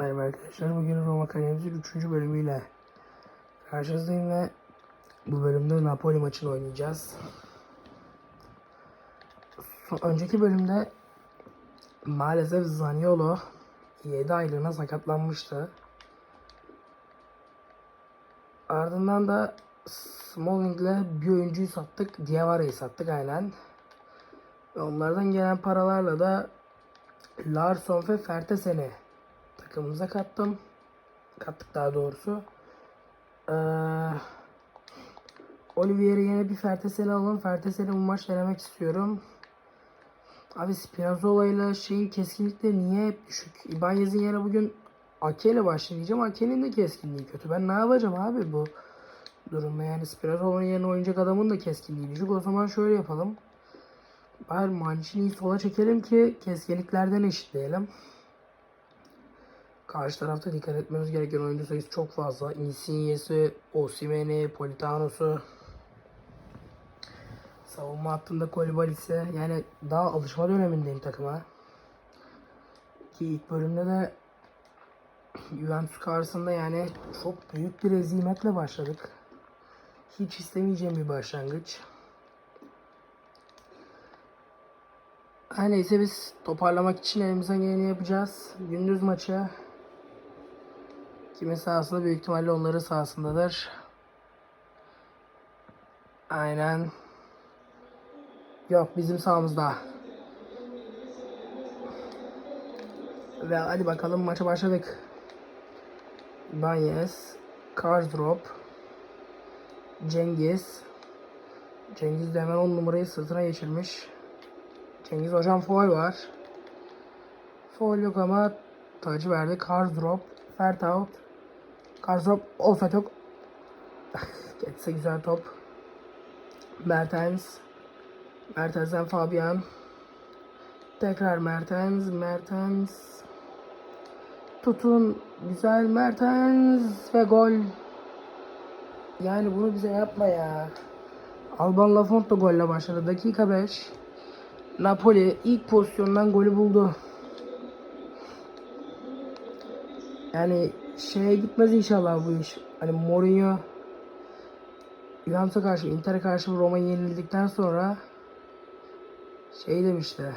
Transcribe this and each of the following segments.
Merhaba arkadaşlar. Bugün Roma Kalemizin 3. bölümüyle karşınızdayım ve bu bölümde Napoli maçını oynayacağız. Önceki bölümde maalesef Zaniolo 7 aylığına sakatlanmıştı. Ardından da Smalling'le bir oyuncuyu sattık. Diavara'yı sattık aynen. Ve onlardan gelen paralarla da Larsson ve Fertesen'i takımımıza kattım. Kattık daha doğrusu. Ee, Olivier'i yine bir Fertesen'i alalım. Fertesen'i bu maç denemek istiyorum. Abi Spinazzola ile şeyin keskinlikleri niye hep düşük? Ibanez'in yerine bugün Ake ile başlayacağım. Ake'nin de keskinliği kötü. Ben ne yapacağım abi bu durumda? Yani Spinazzola'nın yerine oynayacak adamın da keskinliği düşük. O zaman şöyle yapalım. Bari Mancini'yi sola çekelim ki keskinliklerden eşitleyelim. Karşı tarafta dikkat etmemiz gereken oyuncu sayısı çok fazla. Insigne'si, Osimhen'i, Politano'su. Savunma hattında Kolibalis'i. Yani daha alışma dönemindeyim takıma. Ki ilk bölümde de Juventus karşısında yani çok büyük bir ezimetle başladık. Hiç istemeyeceğim bir başlangıç. Her neyse biz toparlamak için elimizden geleni yapacağız. Gündüz maçı. Kimin sahasında büyük ihtimalle onların sahasındadır. Aynen. Yok bizim sahamızda. Ve hadi bakalım maça başladık. Banyes, Karsdrop, Cengiz. Cengiz de hemen 10 numarayı sırtına geçirmiş. Cengiz hocam foul var. Foul yok ama tacı verdi. Karsdrop, Fertout. Karsdrop offside yok. Geçse güzel top. Mertens. Mertens'den Fabian. Tekrar Mertens. Mertens. Tutun. Güzel Mertens. Ve gol. Yani bunu bize yapma ya. Alban Lafont da golle başladı. Dakika 5. Napoli ilk pozisyondan golü buldu. Yani şeye gitmez inşallah bu iş. Hani Mourinho Juventus'a karşı, Inter'e karşı Roma'yı yenildikten sonra şey demişti.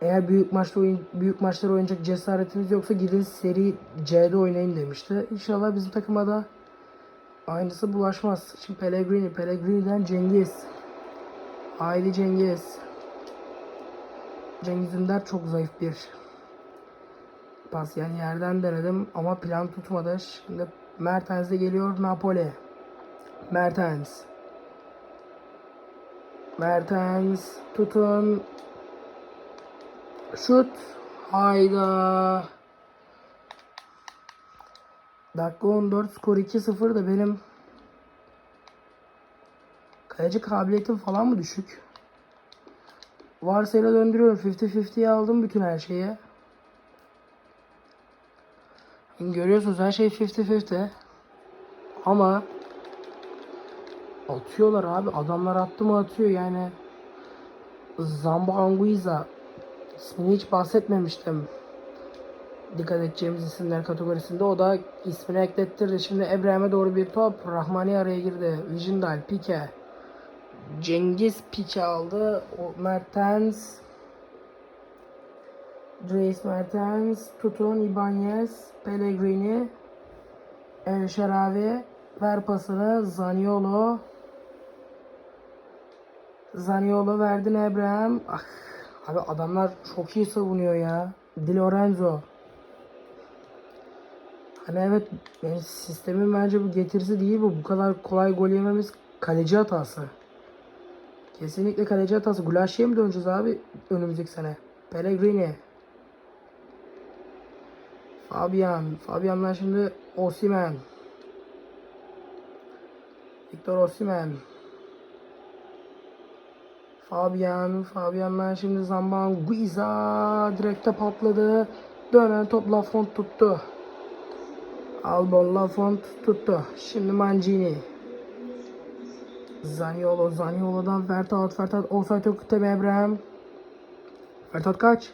Eğer büyük maçta oyun, büyük maçlar oynayacak cesaretiniz yoksa gidin seri C'de oynayın demişti. İnşallah bizim takıma da aynısı bulaşmaz. Şimdi Pellegrini, Pellegrini'den Cengiz. Haydi Cengiz. Cengiz Ünder çok zayıf bir pas. Yani yerden denedim ama plan tutmadı. Şimdi Mertens de geliyor Napoli. Mertens. Mertens tutun. Şut. Hayda. Dakika 14 skor 2-0 da benim kaleci kabiliyetim falan mı düşük? Varsayla döndürüyorum. 50-50'ye aldım bütün her şeyi. Görüyorsunuz her şey 50-50. Ama atıyorlar abi. Adamlar attı mı atıyor yani. Zambo Anguiza ismini hiç bahsetmemiştim. Dikkat edeceğimiz isimler kategorisinde. O da ismini eklettirdi. Şimdi Ebrahim'e doğru bir top. Rahmani araya girdi. Vijindal, Pike. Cengiz Pike aldı. O Mertens. Dries Mertens. Tutun, Ibanez. Pellegrini. El Şeravi. Ver pasını. Zaniolo. Zaniolo verdin Ebrahim. Ah, abi adamlar çok iyi savunuyor ya. Di Lorenzo. Hani evet yani sistemin bence bu getirisi değil bu. Bu kadar kolay gol yememiz kaleci hatası. Kesinlikle kaleci hatası. Gulaşi'ye mi döneceğiz abi önümüzdeki sene? Pellegrini. Fabian. Fabian'dan şimdi Osimen. Victor Osimen. Fabian. Fabian'dan şimdi Zamban Guiza direkte patladı. Dönen top Lafont tuttu. Albon Lafont tuttu. Şimdi Mancini. Zaniolo. Zaniolo'dan Fertat. Fertat offside yok. Tebe Abraham. Fertat kaç?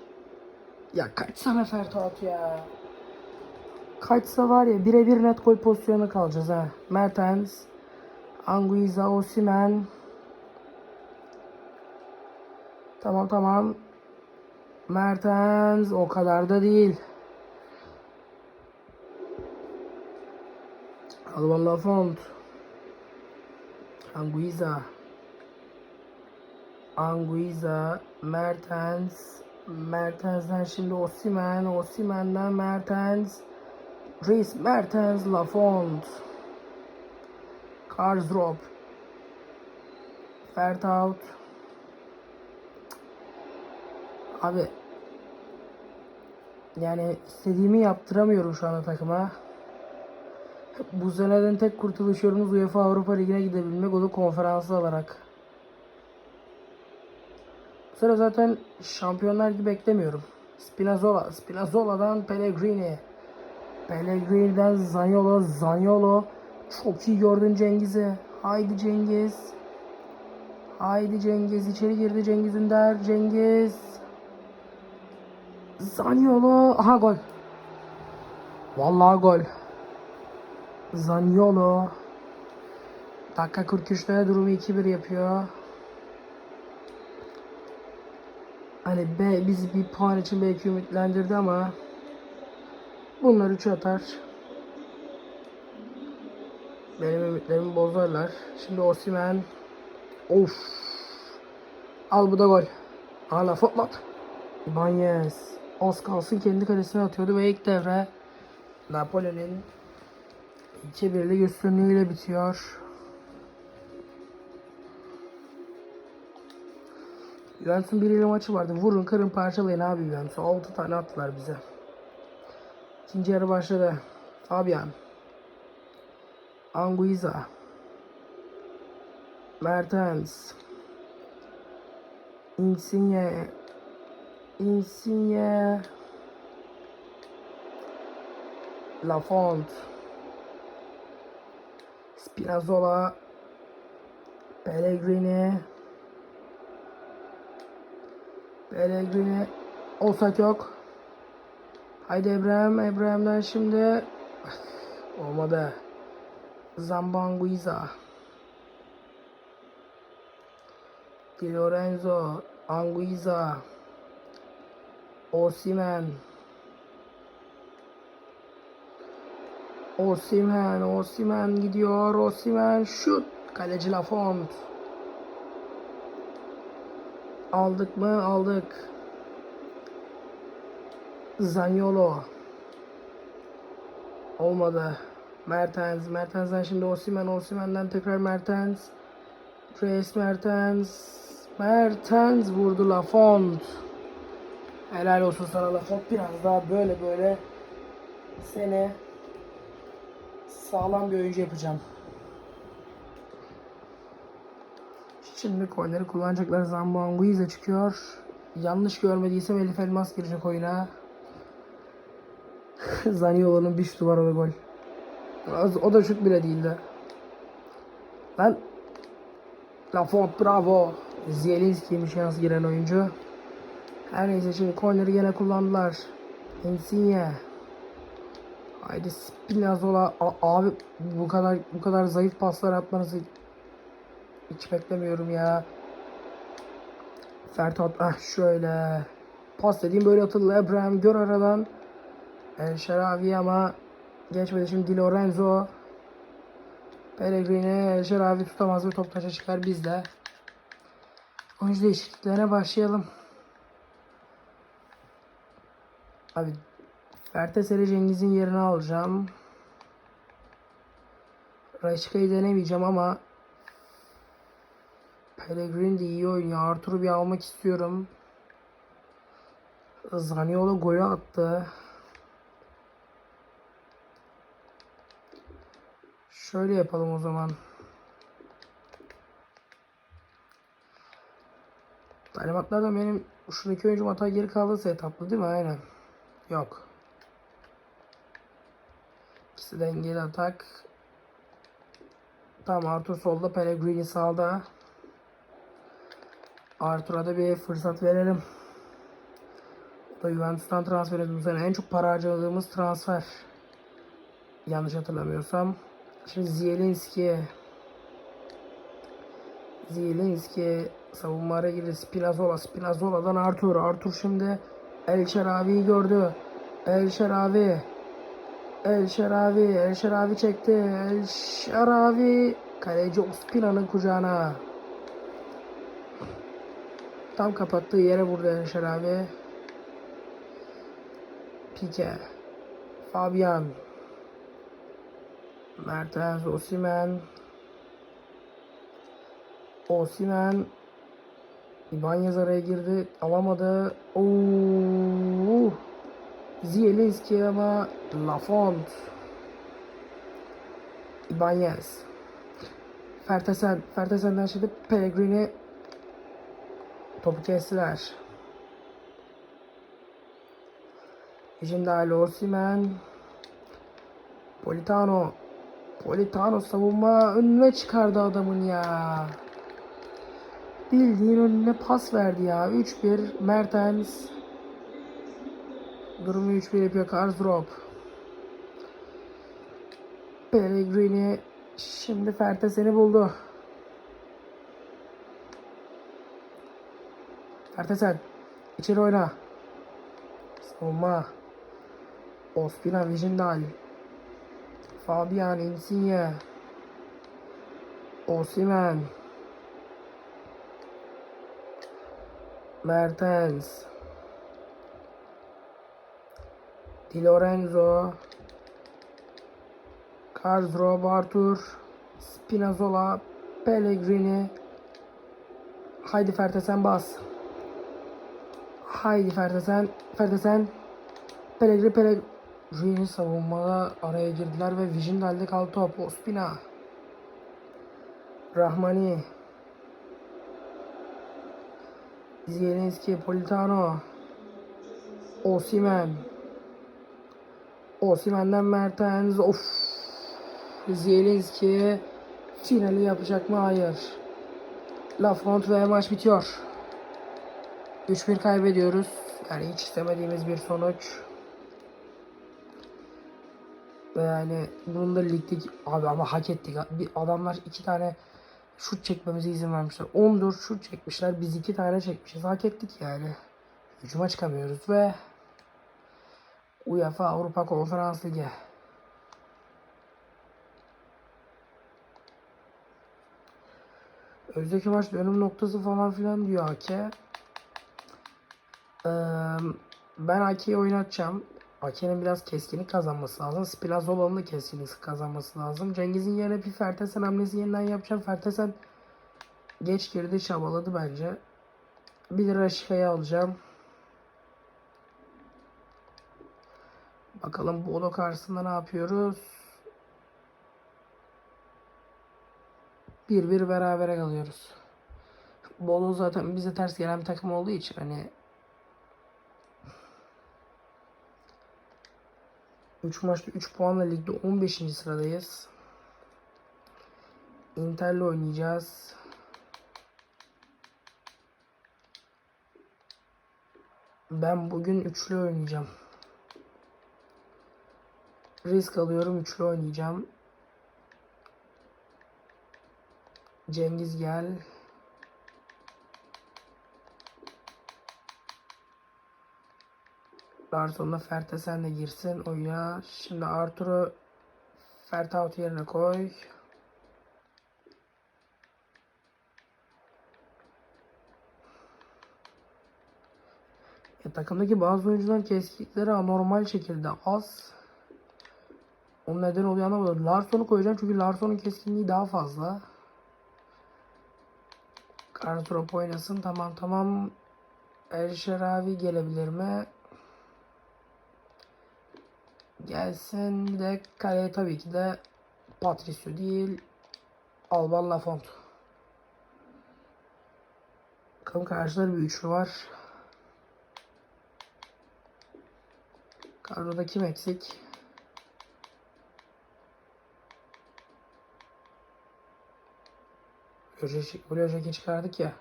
Ya kaçsana Ferhat ya. Kaçsa var ya birebir net gol pozisyonu kalacağız ha. Mertens, Anguissa, Osimhen. Tamam tamam. Mertens o kadar da değil. Alban Lafont. Anguissa. Anguissa, Mertens, Mertens'den şimdi Osimhen, Osimhen'den Mertens, Dries Mertens, Lafont, Karsdorp, Fertout. Abi yani istediğimi yaptıramıyorum şu anda takıma. Bu seneden tek kurtuluş yolumuz UEFA Avrupa Ligi'ne gidebilmek o da konferans alarak. Bu sene zaten şampiyonlar gibi beklemiyorum. Spinazzola, Spinazzola'dan Pellegrini. Pellegrini'den Zaniolo, Zaniolo. Çok iyi gördün Cengiz'i. Haydi Cengiz. Haydi Cengiz. içeri girdi Cengiz Ünder. Cengiz. Zaniolo. Aha gol. Vallahi gol. Zaniolo. Dakika 43'te durumu 2-1 yapıyor. Hani B, bizi bir puan için belki ümitlendirdi ama bunlar 3 atar. Benim ümitlerimi bozarlar. Şimdi Osimhen. Of. Al bu da gol. Hala futlat. Ibanez. Az kalsın kendi kalesine atıyordu ve ilk devre Napoli'nin 2-1'lik üstünlüğüyle bitiyor. Juventus'un biriyle maçı vardı. Vurun kırın parçalayın abi Juventus'u. 6 tane attılar bize. İkinci yarı başladı. Fabian. Anguissa. Mertens. Insigne. Insigne. Lafont. Spinazzola. Pellegrini. Pellegrini. Olsak yok. Haydi Ebrahim. Ebrahim'den şimdi. Olmadı. Zambanguiza. Di Lorenzo. Anguissa. Osimen. Osimen, Osimen gidiyor. Osimen şut. Kaleci Lafont. Aldık mı? Aldık. Zaniolo. Olmadı. Mertens. Mertens'den şimdi Osimen. Osimen'den tekrar Mertens. Reis Mertens. Mertens vurdu Lafont. Helal olsun sana Lafont. Biraz daha böyle böyle seni sağlam bir oyuncu yapacağım. Şimdi korneri kullanacaklar. Zambanguiza çıkıyor. Yanlış görmediysem Elif Elmas girecek oyuna. Zaniolo'nun bir şutu o da gol. O da şut bile değildi. Lan Lafont bravo. Zielinski'ymiş yalnız giren oyuncu. Her neyse şimdi korneri gene kullandılar. Insigne. Haydi Spinazzola abi bu kadar bu kadar zayıf paslar atmanızı hiç beklemiyorum ya. Ferhat ah şöyle pas dediğim böyle atıldı. Abraham gör aradan. El Şeravi ama geçmedi şimdi Di Lorenzo. Pellegrini El Şeravi tutamaz ve top taşa çıkar bizde. Oyuncu değişikliklerine başlayalım. Abi Ferteseli Cengiz'in yerini alacağım. Raşka'yı denemeyeceğim ama Pellegrini de iyi oynuyor. Artur'u bir almak istiyorum. Zaniolo golü attı. Şöyle yapalım o zaman. Talimatlarda benim şuradaki oyuncum hata geri kaldıysa etaplı değil mi? Aynen. Yok. İkisi dengeli atak. Tamam Arthur solda Pellegrini sağda. Arthur'a da bir fırsat verelim. Bu da Juventus'tan transfer edildi. Bu sene en çok para harcadığımız transfer. Yanlış hatırlamıyorsam. Şimdi Zielinski. Zielinski savunmaya girdi. Spinazzola. Spinazzola'dan Arthur. Arthur şimdi El Şeravi'yi gördü. El Şeravi. El Şeravi. El Şeravi çekti. El Şeravi. Kaleci Ospina'nın kucağına. Tam kapattığı yere vurdu El Şeravi. Pique. Fabian. Mertens, Osimen. Osimen. İbanyaz araya girdi. Alamadı. Oo. Zielinski ama Lafont. İbanyaz. Fertesen. Fertesen'den şimdi Pellegrini topu kestiler. Şimdi Ali Osimen. Politano. Politano savunma önüne çıkardı adamın ya. Bildiğin önüne pas verdi ya. 3-1 Mertens. Durumu 3-1 yapıyor Karsdorp. Pellegrini şimdi Fertesen'i buldu. Fertesen içeri oyna. Savunma. Ospina Vijindal. Fabian Insigne. Osimen. Mertens. Di Lorenzo. Karsdorp Arthur. Spinazzola. Pellegrini. Haydi Fertesen bas. Haydi Fertesen. Fertesen. Pellegrini Pellegrini savunmada araya girdiler ve Vijindal'de kaldı top. Ospina. Rahmani. Zielinski, Politano. Osimen. Osimen'den Mertens. Of. Zielinski finali yapacak mı? Hayır. Lafont ve maç bitiyor. 3-1 kaybediyoruz. Yani hiç istemediğimiz bir sonuç. Ve yani bunun da ligdeki abi ama hak ettik. Bir adamlar iki tane şut çekmemize izin vermişler. 14 şut çekmişler. Biz iki tane çekmişiz. Hak ettik yani. Hücuma çıkamıyoruz ve UEFA Avrupa Konferans Ligi. Özdeki maç dönüm noktası falan filan diyor Ake. Ee, ben Ake'yi oynatacağım. Ake'nin biraz keskinlik kazanması lazım. Spinazzola'nın da keskinlik kazanması lazım. Cengiz'in yerine bir Fertesen hamlesi yeniden yapacağım. Fertesen geç girdi çabaladı bence. Bir lira şifayı alacağım. Bakalım Bodo karşısında ne yapıyoruz? 1-1 berabere kalıyoruz. Bolu zaten bize ters gelen bir takım olduğu için hani 3 maçta 3 puanla ligde 15. sıradayız. Inter'le oynayacağız. Ben bugün üçlü oynayacağım. Risk alıyorum üçlü oynayacağım. Cengiz gel. Larson'la Fertesen de girsin oyuna. Şimdi Artur'u Fertaut yerine koy. Ya, takımdaki bazı oyuncuların keskinlikleri anormal şekilde az. Onun neden oluyor anlamadım. Larson'u koyacağım çünkü Larson'un keskinliği daha fazla. Kartrop oynasın. Tamam tamam. El Şeravi gelebilir mi? Gelsin. De kaleye tabii ki de Patricio değil. Alban Lafont. Bakalım karşıda bir üçlü var. Kadroda kim eksik? Buraya Jack'i çıkardık ya.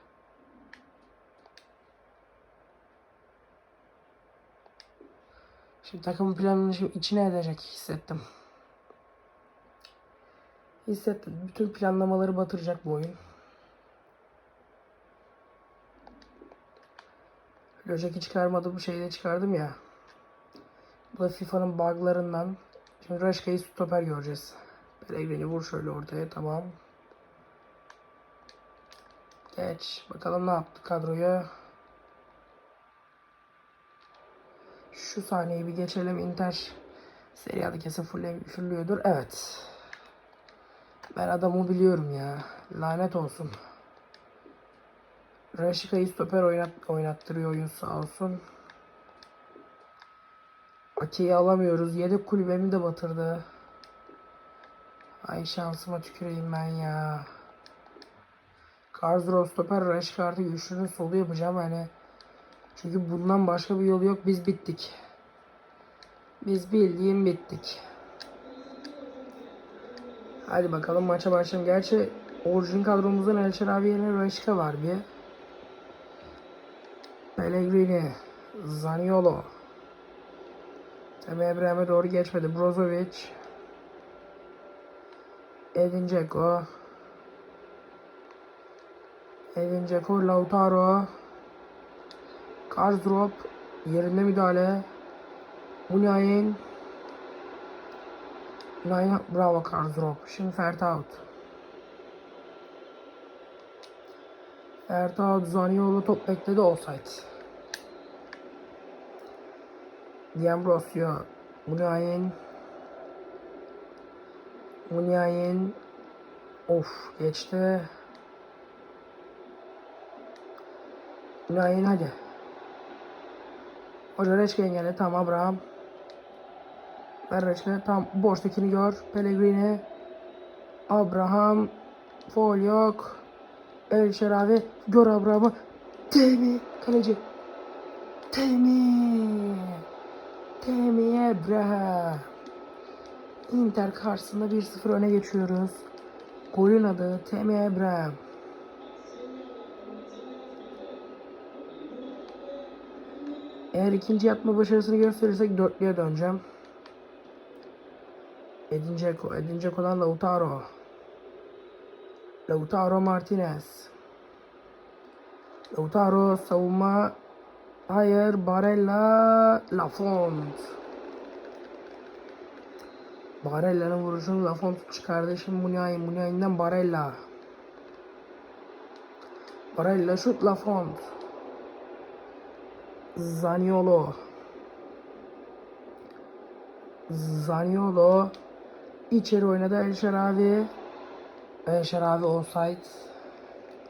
Şimdi takım planını şimdi içine edecek hissettim. Hissettim. Bütün planlamaları batıracak bu oyun. Önceki çıkarmadığım şeyi de çıkardım ya. Bu da FIFA'nın buglarından. Şimdi Raşka'yı stoper göreceğiz. Pellegrini vur şöyle ortaya tamam. Geç. Bakalım ne yaptı kadroya. Şu sahneyi bir geçelim. Inter Serie A'da kesin fullüyordur. Evet. Ben adamı biliyorum ya. Lanet olsun. Raşika'yı stoper oynat, oynattırıyor oyun sağ olsun. Ake'yi alamıyoruz. Yedek kulübemi de batırdı. Ay şansıma tüküreyim ben ya. Karzro stoper Raşika artık üçlünün solu yapacağım hani. Çünkü bundan başka bir yol yok. Biz bittik. Biz bildiğin bittik. Hadi bakalım maça başlayalım. Gerçi orijin kadromuzdan Elçer abi yerine Raşika var bir. Pellegrini, Zaniolo. Tabi Ebrahim'e doğru geçmedi. Brozovic. Edin Dzeko. Edin Dzeko, Lautaro. Karsdorp. Yerinde müdahale. Munayin. Munayin bravo Karsdorp. Şimdi Fertaut. Fertaut Zaniolo top bekledi offside. Diambrosio. Munayin. Munayin. Of geçti. Munayin hadi. Hoca Reçke engelle. Tamam Abraham. Ver Reçke. Tam boştakini gör. Pellegrini. Abraham. Foul yok. El Şeravi. Gör Abraham'ı. Temi. Kaleci. Temi. Temi Abraham. Inter karşısında 1-0 öne geçiyoruz. Golün adı Temi Abraham. Eğer ikinci yapma başarısını gösterirsek dörtlüye döneceğim. Edin Dzeko, Edin Dzeko'dan Lautaro. Lautaro Martinez. Lautaro savunma. Hayır, Barella, Lafont. Barella'nın vuruşunu Lafont çıkardı. Şimdi Munyain, Munyain'den Barella. Barella şut Lafont. Zaniolo. Zaniolo. İçeri oynadı El Şeravi. El Şeravi offside.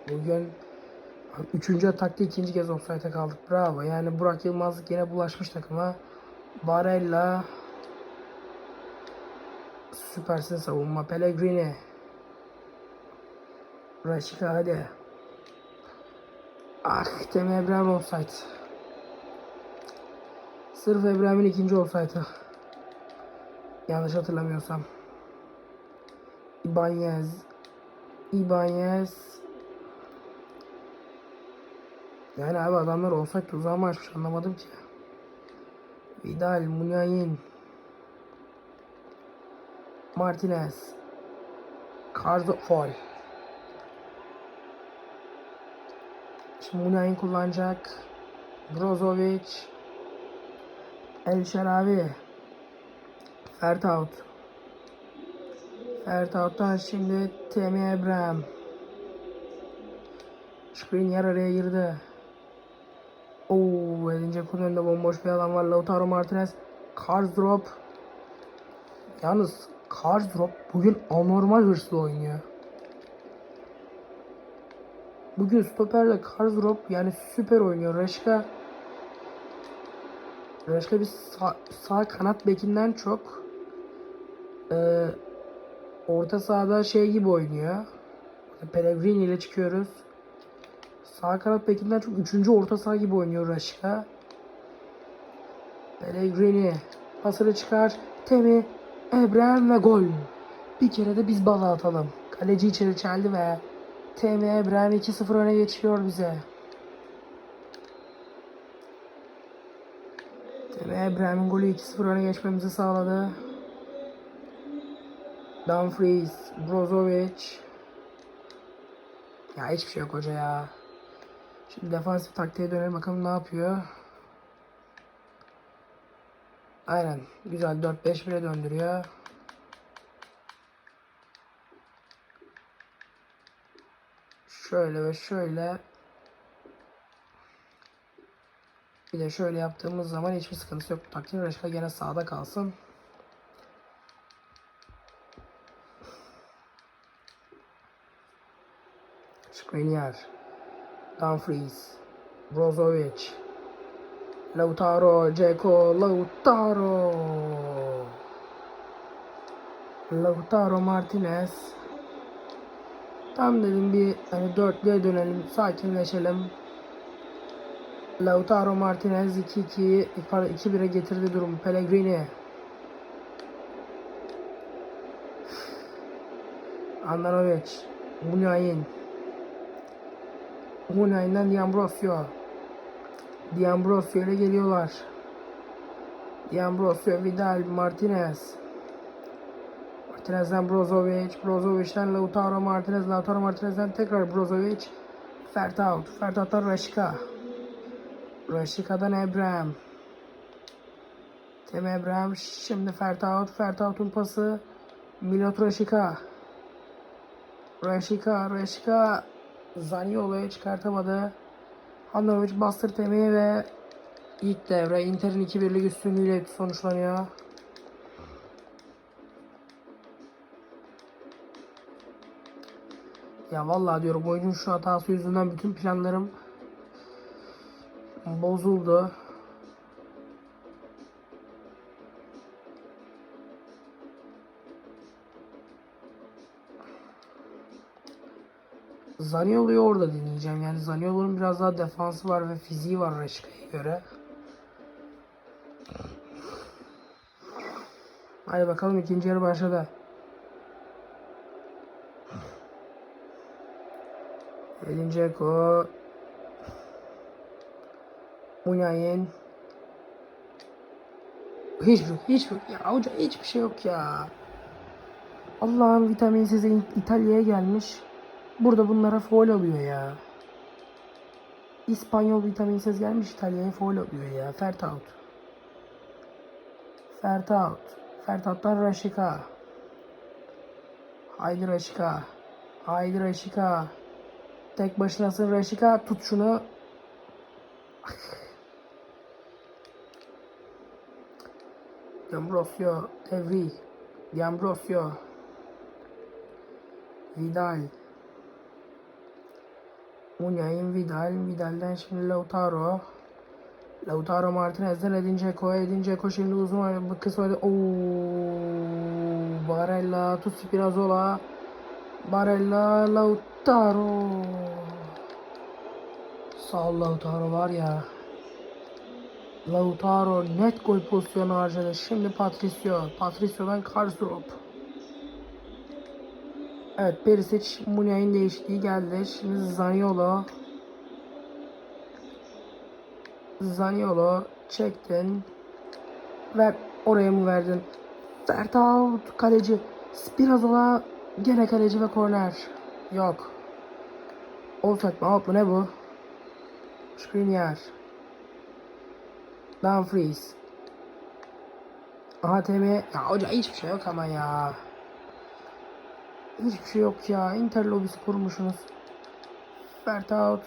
Bugün üçüncü atakta ikinci kez offside'e kaldık. Bravo. Yani Burak Yılmaz yine bulaşmış takıma. Barella. Süpersin savunma. Pellegrini. Raşika hadi. Ah Temi Ebrahim offside. Sırf Ebrahim'in ikinci offside'ı. Yanlış hatırlamıyorsam. Ibanez. Ibanez. Yani abi adamlar offside tuzağı mı açmış anlamadım ki. Vidal, Munyain. Martinez. Carzo Foul. Şimdi Munyain kullanacak. Brozovic. El Şeravi. Fertaut. Fertaut'tan şimdi Temi Abraham. Screen yer araya girdi. Oo, Edin Dzeko'nun önünde bomboş bir alan var. Lautaro Martinez. Karsdorp. Yalnız Karsdorp bugün anormal hırslı oynuyor. Bugün stoperde Karsdorp yani süper oynuyor. Reşka Reşka bir sağ, sağ kanat bekinden çok e, orta sahada şey gibi oynuyor. Pellegrini ile çıkıyoruz. Sağ kanat bekinden çok üçüncü orta saha gibi oynuyor Raşka. Pellegrini pasını çıkar. Temi, Ebrem ve gol. Bir kere de biz bala atalım. Kaleci içeri çeldi ve Temi Ebrem 2-0 öne geçiyor bize. Temi Abraham'ın golü 2-0 öne geçmemizi sağladı. Dumfries, Brozovic. Ya hiçbir şey yok hoca ya. Şimdi defansif taktiğe dönelim bakalım ne yapıyor. Aynen. Güzel 4-5-1'e döndürüyor. Şöyle ve şöyle. Bir de şöyle yaptığımız zaman hiçbir sıkıntısı yok. Takdir Reşka gene sağda kalsın. Skriniar. Dumfries. Brozovic. Lautaro, Dzeko, Lautaro. Lautaro Martinez. Tam dedim bir hani dörtlüye dönelim, sakinleşelim. Lautaro Martinez 2-2 pardon 2-1'e getirdi durum. Pellegrini. Andanovic. Munayin. Munayin'den Diambrosio. Diambrosio ile geliyorlar. Diambrosio, Vidal, Martinez. Martinez'den Brozovic, Brozovic'den Lautaro Martinez, Lautaro Martinez'den tekrar Brozovic. Fertaut, Fertaut'tan Reşka. Reşika'dan Abraham. Tem Abraham, şimdi Fertaut, Fertaut'un pası. Milot Reşika. Reşika, Reşika. Zaniolo'yu çıkartamadı. Handanovic bastır Tem'i ve ilk devre Inter'in 2-1'lik üstünlüğüyle sonuçlanıyor. Ya vallahi diyorum oyunun şu hatası yüzünden bütün planlarım bozuldu. Zaniolo'yu orada deneyeceğim. Yani Zaniolo'nun biraz daha defansı var ve fiziği var Reşka'ya göre. Hadi bakalım ikinci yarı başladı. Edin Dzeko. Munay'in. Hiçbir, hiçbir, ya hoca hiçbir şey yok ya. Allah'ın vitaminsiz İtalya'ya gelmiş. Burada bunlara foul oluyor ya. İspanyol vitaminsiz gelmiş İtalya'ya foul oluyor ya. Fertaut. Fertaut. Fertaut'tan Raşika. Haydi Raşika. Haydi Raşika. Tek başınasın Raşika. Tut şunu. D'Ambrosio. Tevri. D'Ambrosio. Vidal. Munyain Vidal. Vidal'den şimdi Lautaro. Lautaro Martinez'den Edin Dzeko. Edin Dzeko şimdi uzun kısa. Ooo. Barella. Tut Spinazzola. Barella. Lautaro. Sağ ol Lautaro var ya. Lautaro net gol pozisyonu harcadı. Şimdi Patricio. Patricio'dan Karsdorp. Evet Perisic Munya'nın değişikliği geldi. Şimdi Zaniolo. Zaniolo çektin. Ver oraya mı verdin? Fertaut kaleci. Spinazzola gene kaleci ve korner. Yok. Offside mi ne bu? Skriniar. Dumfries. ATM. Ya hoca hiçbir şey yok ama ya. Hiçbir şey yok ya. Inter lobisi kurmuşsunuz. Fertaut.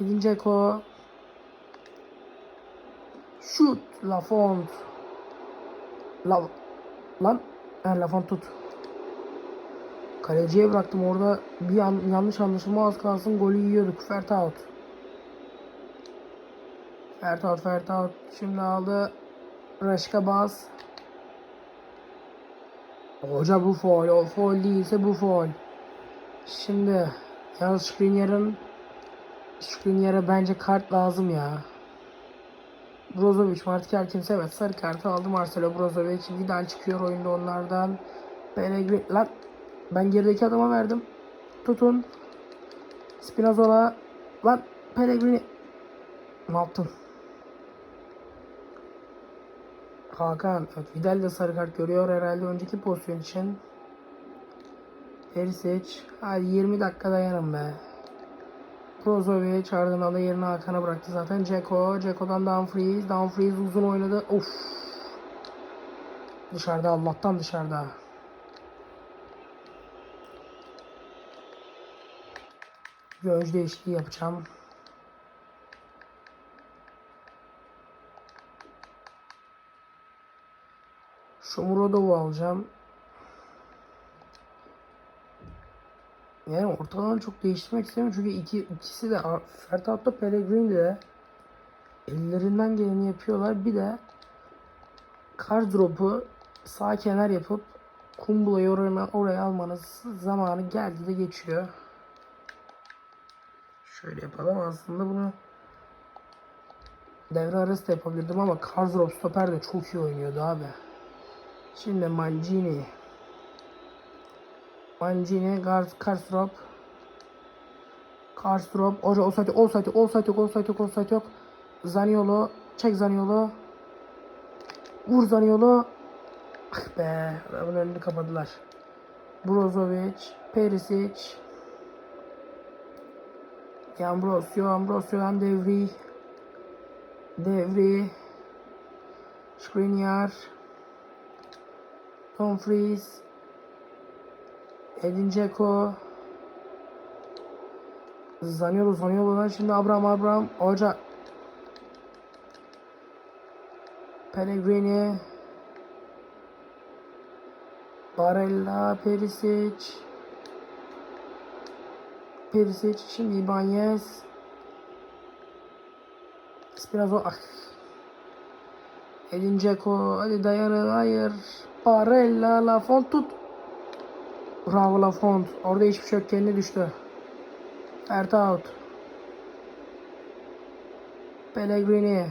Edin Dzeko. Şut. Lafont. La Lan. Ha, Lafont tut. Kaleciye bıraktım orada bir an, yanlış anlaşılma az kalsın golü yiyorduk. Fertaut. Fertaut Fertaut şimdi aldı. Reşka bas. Hoca bu foul. O foul değilse bu foul. Şimdi yalnız Skriniar'ın Skriniar'a bence kart lazım ya. Brozovic artık her kimse evet sarı kartı aldı Marcelo Brozovic. Vidal çıkıyor oyunda onlardan. Pellegrini lan ben gerideki adama verdim. Tutun. Spinazzola lan Pellegrini ne yaptın? Hakan. Vidal de sarı kart görüyor herhalde önceki pozisyon için. Perisic. Hadi 20 dakika dayanın be. Brozovic ardından da yerini Hakan'a bıraktı zaten. Ceko. Ceko'dan Dumfries. Dumfries uzun oynadı. Of. Dışarıda Allah'tan dışarıda. Oyuncu değişikliği yapacağım. Shomurodov'u alacağım. Yani ortalarını çok değiştirmek istemiyorum çünkü iki, ikisi de Fertat'ta Pellegrini de ellerinden geleni yapıyorlar. Bir de Kardrop'u sağ kenar yapıp Kumbula'yı oraya, oraya almanız zamanı geldi de geçiyor. Şöyle yapalım aslında bunu devre arası da yapabilirdim ama Kardrop stoper de çok iyi oynuyordu abi. Şimdi Mancini Mancini, Gars, Karsrop. Karsrop. Hoca offside yok, offside yok, offside yok. Zaniolo. Çek Zaniolo. Vur Zaniolo. Ah be. Adamın önünü kapadılar. Brozovic. Perisic. Ambrosio, Ambrosio, Devri. Devri. Skriniar. Dumfries. Edin Dzeko. Zaniolo Zaniolo'dan şimdi Abraham Abraham Hoca Pellegrini Barella Perisic Perisic şimdi Ibanez Spinazzo ah. Edin Dzeko hadi dayanın hayır Barella Lafont tut Bravo Lafont. Orada hiçbir şey yok. Kendi düştü. Ertaut. Pellegrini.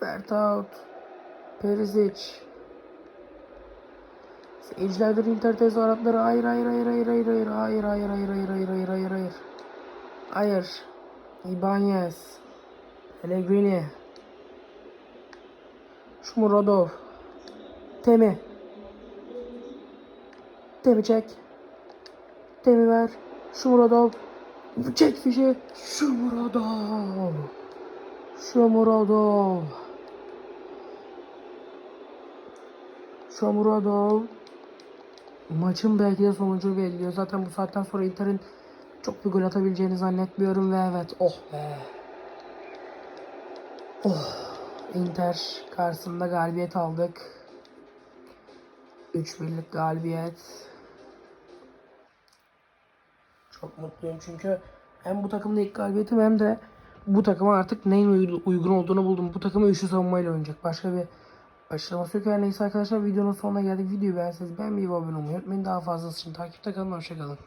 Fertaut. Perisic. Seyircilerdir Inter tezahüratları. Hayır hayır hayır hayır hayır hayır hayır hayır hayır hayır hayır hayır hayır hayır. Hayır. Ibanez. Pellegrini. Şumurodov. Temi. Temi çek. Temi ver. Şumurodov. Çek fişi. Şumurodov. Şumurodov. Şumurodov. Maçın belki de sonucu belirliyor. Zaten bu saatten sonra Inter'in çok bir gol atabileceğini zannetmiyorum ve evet oh be. Oh. Inter karşısında galibiyet aldık. 3 birlik galibiyet. Çok mutluyum çünkü hem bu takımda ilk galibiyetim hem de bu takıma artık neyin uy- uygun olduğunu buldum. Bu takımı üçlü savunmayla oynayacak. Başka bir açıklaması yok. Her neyse arkadaşlar videonun sonuna geldik. Videoyu beğenseniz beğenmeyi ve abone olmayı unutmayın. Daha fazlası için takipte kalın. Hoşçakalın.